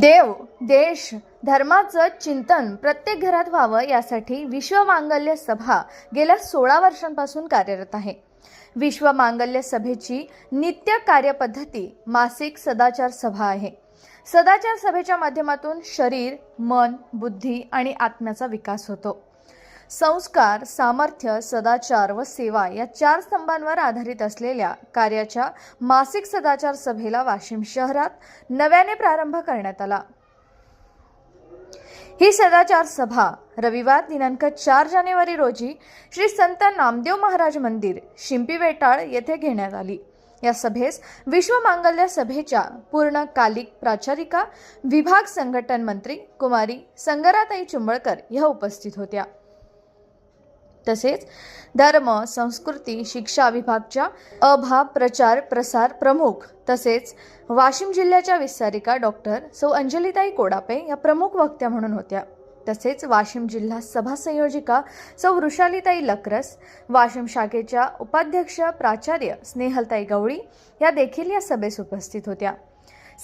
देव देश धर्माचं चिंतन प्रत्येक घरात व्हावं यासाठी विश्व मांगल्य सभा गेल्या सोळा वर्षांपासून कार्यरत आहे. विश्व मांगल्य सभेची नित्य कार्यपद्धती मासिक सदाचार सभा आहे. सदाचार सभेच्या माध्यमातून शरीर मन बुद्धी आणि आत्म्याचा विकास होतो. संस्कार सामर्थ्य सदाचार व सेवा या चार स्तंभांवर आधारित असलेल्या कार्याच्या मासिक सदाचार सभेला वाशिम शहरात नव्याने प्रारंभ करण्यात आला. ही सदाचार सभा रविवार दिनांक चार जानेवारी रोजी श्री संत नामदेव महाराज मंदिर शिंपी वेटाळ येथे घेण्यात आली. या सभेस विश्व मांगल्य सभेच्या पूर्ण कालिक प्राचारिका विभाग संघटन मंत्री कुमारी संगराताई चुंबळकर ह्या उपस्थित होत्या. तसेच धर्म संस्कृती शिक्षा विभागच्या अभाव प्रचार प्रसार प्रमुख तसेच वाशिम जिल्ह्याच्या विस्तारिका डॉक्टर सौ अंजलीताई कोडापे या प्रमुख वक्त्या म्हणून होत्या. तसेच वाशिम जिल्हा सभा संयोजिका सौ वृषालीताई लक्रस वाशिम शाखेच्या उपाध्यक्ष प्राचार्य स्नेहलताई गवळी या देखील या सभेस उपस्थित होत्या.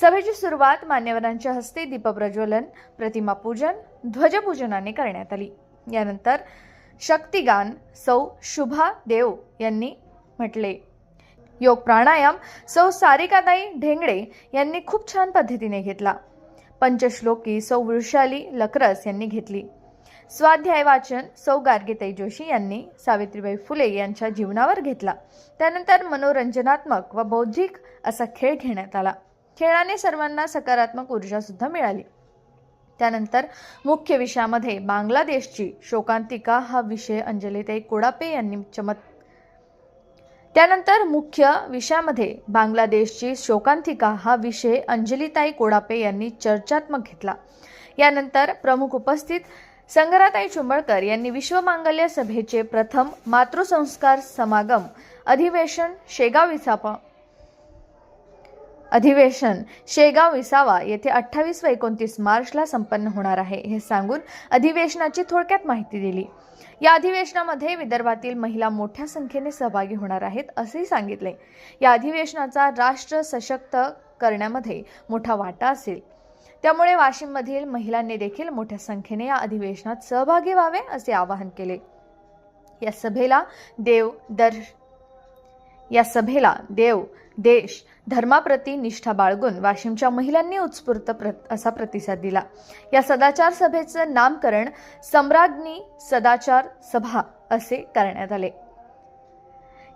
सभेची सुरुवात मान्यवरांच्या हस्ते दीपप्रज्वलन प्रतिमा पूजन ध्वजपूजनाने करण्यात आली. यानंतर शक्तिगान सौ शुभा देव यांनी म्हटले. योग प्राणायाम सौ सारिकाताई ढेंगडे यांनी खूप छान पद्धतीने घेतला. पंचश्लोकी सौ वृषाली लकरस यांनी घेतली. स्वाध्याय वाचन सौ गार्गीताई जोशी यांनी सावित्रीबाई फुले यांच्या जीवनावर घेतला. त्यानंतर मनोरंजनात्मक व बौद्धिक असा खेळ घेण्यात आला. खेळाने सर्वांना सकारात्मक ऊर्जासुद्धा मिळाली. त्यानंतर मुख्य विषयामध्ये बांगलादेशची शोकांतिका हा विषय अंजलीताई कोडापे यांनी चमत् त्यानंतर मुख्य विषयामध्ये बांगलादेशची शोकांतिका हा विषय अंजलीताई कोडापे यांनी चर्चात्मक घेतला. यानंतर प्रमुख उपस्थित संगराताई चुंबळकर यांनी विश्व मांगल्य सभेचे प्रथम मातृसंस्कार समागम अधिवेशन शेगाव विसापा अधिवेशन शेगाव विसावा येथे अठ्ठावीस व एकोणतीस मार्चला संपन्न होणार आहे हे सांगून अधिवेशनाची थोडक्यात माहिती दिली. या अधिवेशनामध्ये विदर्भातील महिला मोठ्या संख्येने सहभागी होणार आहेत असेही सांगितले. या अधिवेशनाचा राष्ट्र सशक्त करण्यामध्ये मोठा वाटा असेल. त्यामुळे वाशिममधील महिलांनी देखील मोठ्या संख्येने या अधिवेशनात सहभागी व्हावे असे आवाहन केले. या सभेला देव दर्श या सभेला देव देश धर्माप्रती निष्ठा बाळगून वाशिमच्या महिलांनी उत्स्फूर्त प्र असा प्रतिसाद दिला. या सदाचार सभेचं नामकरण सम्राज्ञी सदाचार सभा असे करण्यात आले.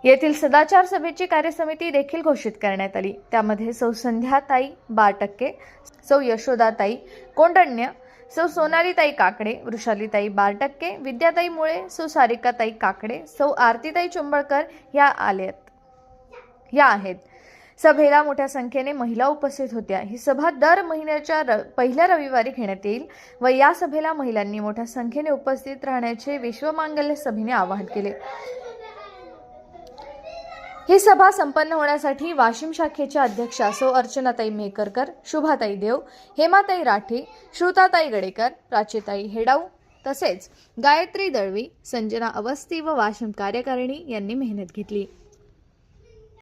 येथील सदाचार सभेची कार्यसमिती देखील घोषित करण्यात आली. त्यामध्ये सौ संध्याताई बार टक्के सौ यशोदाताई कोंडण्य सौ सोनालीताई काकडे वृषालीताई बार टक्के विद्याताई मुळे सौ सारिकाताई काकडे सौ आरतीताई चुंबळकर या आल्यात या आहेत. सभेला मोठ्या संख्येने महिला उपस्थित होत्या. ही सभा दर महिन्याच्या र पहिल्या रविवारी घेण्यात येईल व या सभेला महिलांनी मोठ्या संख्येने उपस्थित राहण्याचे विश्वमांगल्य सभेने आवाहन केले. ही सभा संपन्न होण्यासाठी वाशिम शाखेच्या अध्यक्षा सौ अर्चनाताई मेकरकर शुभाताई देव हेमाताई राठे श्रुताताई गडेकर प्राचीताई हेडाऊ तसेच गायत्री दळवी संजना अवस्थी व वाशिम कार्यकारिणी यांनी मेहनत घेतली.